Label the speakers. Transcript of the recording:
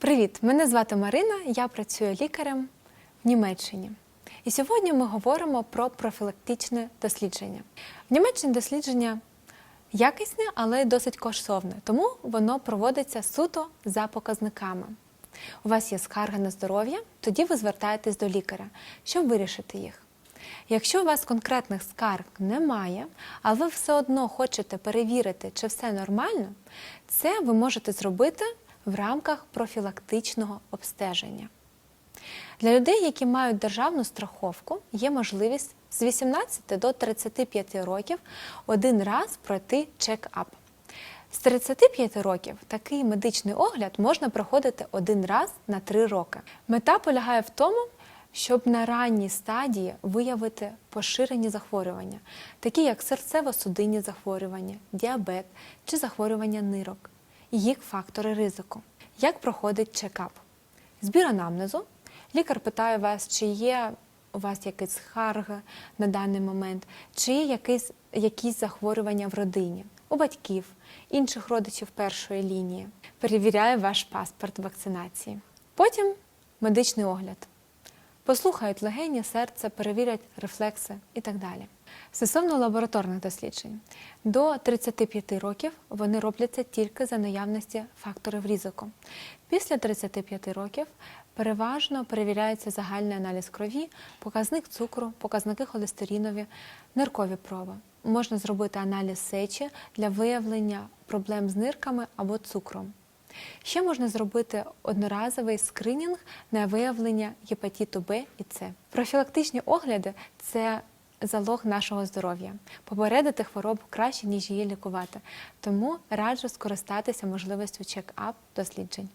Speaker 1: Привіт! Мене звати Марина, я працюю лікарем в Німеччині. І сьогодні ми говоримо про профілактичне дослідження. В Німеччині дослідження якісне, але досить коштовне, тому воно проводиться суто за показниками. У вас є скарга на здоров'я, тоді ви звертаєтесь до лікаря, щоб вирішити їх. Якщо у вас конкретних скарг немає, а ви все одно хочете перевірити, чи все нормально, це ви можете зробити в рамках профілактичного обстеження. Для людей, які мають державну страховку, є можливість з 18 до 35 років один раз пройти чек-ап. З 35 років такий медичний огляд можна проходити один раз на 3 роки. Мета полягає в тому, щоб на ранній стадії виявити поширені захворювання, такі як серцево-судинні захворювання, діабет чи захворювання нирок, їх фактори ризику. Як проходить чекап? Збір анамнезу. Лікар питає вас, чи є у вас якісь скарги на даний момент, чи є якісь, якісь захворювання в родині, у батьків, інших родичів першої лінії. Перевіряє ваш паспорт вакцинації. Потім медичний огляд. Послухають легені, серце, перевірять рефлекси і так далі. Стосовно лабораторних досліджень, до 35 років вони робляться тільки за наявності факторів ризику. Після 35 років переважно перевіряється загальний аналіз крові, показник цукру, показники холестеринові, ниркові проби. Можна зробити аналіз сечі для виявлення проблем з нирками або цукром. Ще можна зробити одноразовий скринінг на виявлення гепатиту Б і С. Профілактичні огляди це залог нашого здоров'я. Попередити хворобу краще, ніж її лікувати. Тому раджу скористатися можливістю чек-ап досліджень.